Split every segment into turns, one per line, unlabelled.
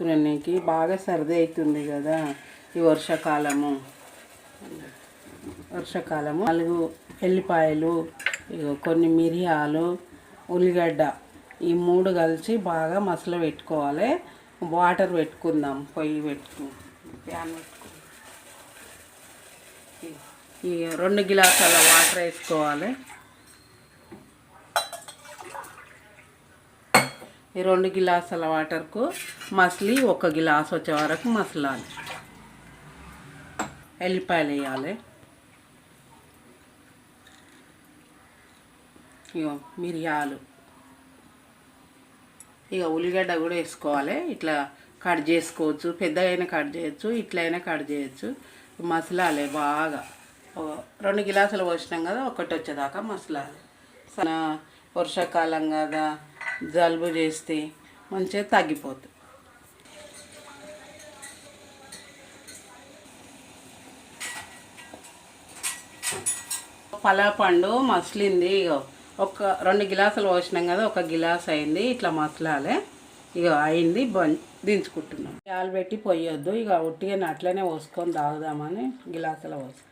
చేసుకునేకి బాగా సర్ది అవుతుంది కదా ఈ వర్షాకాలము. వర్షాకాలము నాలుగు ఎల్లిపాయలు ఇగో కొన్ని మిరియాలు ఉల్లిగడ్డ ఈ మూడు కలిసి బాగా మసలు పెట్టుకోవాలి. వాటర్ పెట్టుకుందాం పొయ్యి పెట్టుకు ప్యాన్ పెట్టుకుందాం ఈ రెండు గిలాసాల వాటర్ వేసుకోవాలి. ఈ రెండు గిలాసుల వాటర్కు మసిలి ఒక గిలాస్ వచ్చే వరకు మసలాలి. ఎల్లిపాయలు వేయాలి. ఇగో మిరియాలు. ఇక ఉల్లిగడ్డ కూడా వేసుకోవాలి. ఇట్లా కట్ చేసుకోవచ్చు. పెద్దగైనా కట్ చేయొచ్చు ఇట్లయినా కట్ చేయొచ్చు. మసలాలి బాగా. రెండు గిలాసులు పోసినాం కదా ఒకటి వచ్చేదాకా మసలాలి. వర్షాకాలం కదా జలుబు చేస్తే మంచిగా తగ్గిపోతుంది. పలాపండు మసిలింది ఇగో ఒక రెండు గిలాసులు పోసినాం కదా ఒక గిలాస్ అయింది ఇట్లా మసలాలే. ఇక అయింది బం దించుకుంటున్నాం. పాలు పెట్టి పోయొద్దు ఇక ఉట్టిగా అట్లనే పోసుకొని తాగుదామని గిలాసులో పోసుకుంటాం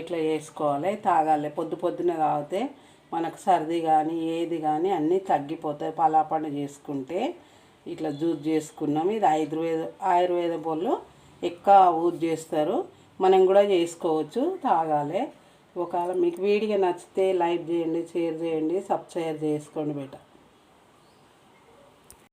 ఇట్లా చేసుకోవాలి తాగాలి. పొద్దు పొద్దున తాగితే మనకు సర్ది కానీ ఏది కానీ అన్నీ తగ్గిపోతాయి. పలాపండు చేసుకుంటే ఇట్లా జ్యూస్ చేసుకున్నాం. ఇది ఆయుర్వేద ఆయుర్వేద వాళ్ళు ఎక్కువ ఊజ్ చేస్తారు. మనం కూడా చేసుకోవచ్చు తాగాలి. ఒకవేళ మీకు వీడియో నచ్చితే లైక్ చేయండి షేర్ చేయండి సబ్స్క్రైబ్ చేసుకోండి బేట